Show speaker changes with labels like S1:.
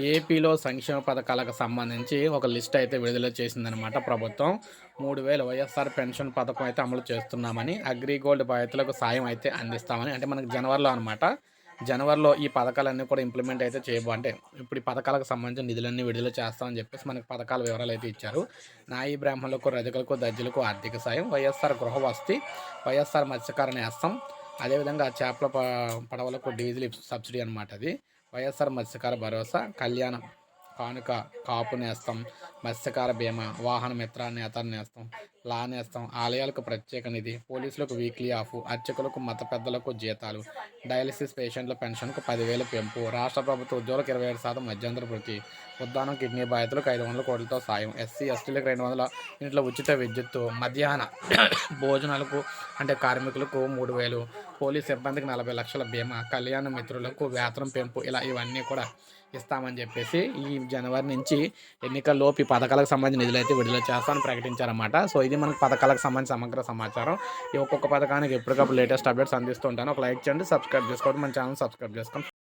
S1: ఏపీలో సంక్షేమ పథకాలకు సంబంధించి ఒక లిస్ట్ అయితే విడుదల చేసిందనమాట ప్రభుత్వం. మూడు వేల వైఎస్ఆర్ పెన్షన్ పథకం అయితే అమలు చేస్తున్నామని అగ్రిగోల్డ్ బాధితులకు సాయం అయితే అందిస్తామని అంటే మనకు జనవరిలో అనమాట జనవరిలో ఈ పథకాలన్నీ కూడా ఇంప్లిమెంట్ అయితే చేయబో అంటే ఇప్పుడు ఈ పథకాలకు సంబంధించిన నిధులన్నీ విడుదల చేస్తామని చెప్పేసి మనకి పథకాల వివరాలు అయితే ఇచ్చారు. నాయి బ్రాహ్మణులకు రజకులకు దర్జులకు ఆర్థిక సాయం వైఎస్ఆర్ గృహవస్తి వైఎస్ఆర్ మత్స్యకార నేస్తం అదేవిధంగా చేపల ప- పడవలకు డీజిల్ సబ్సిడీ అనమాట అది. వైఎస్ఆర్ మత్స్యకార భరోసా కళ్యాణం కానుక కాపు నేస్తాం మత్స్యకార బీమా వాహన మిత్ర నేత నేస్తం లా నేస్తాం ఆలయాలకు ప్రత్యేక నిధి పోలీసులకు వీక్లీ ఆఫ్ అర్చకులకు మత పెద్దలకు జీతాలు డయాలసిస్ పేషెంట్ల పెన్షన్కు పదివేల పెంపు రాష్ట్ర ప్రభుత్వ ఉద్యోగులకు ఇరవై ఏడు శాతం మధ్యంతర వృత్తి ఉద్దానం కిడ్నీ బాధితులకు ఐదు వందల కోట్లతో సాయం ఎస్సీ ఎస్టీలకు రెండు వందల ఇంట్లో ఉచిత విద్యుత్తు మధ్యాహ్న భోజనాలకు అంటే కార్మికులకు మూడు వేలు పోలీస్ సిబ్బందికి నలభై లక్షల బీమా కళ్యాణ మిత్రులకు వేతనం పెంపు ఇలా ఇవన్నీ కూడా ఇస్తామని చెప్పేసి ఈ జనవరి నుంచి ఎన్నికల్లోపు ఈ పథకాలకు సంబంధించిన నిధులు అయితే విడుదల చేస్తామని ప్రకటించారన్నమాట. సో ఇది మనకు పథకాలకు సంబంధించిన సమగ్ర సమాచారం. ఈ ఒక్కొక్క పథకానికి ఎప్పటికప్పుడు లేటెస్ట్ అప్డేట్స్ అందిస్తుంటాను ఒక లైక్ చేయండి సబ్స్క్రైబ్ చేసుకోండి మన ఛానల్ సబ్స్క్రైబ్ చేసుకోండి.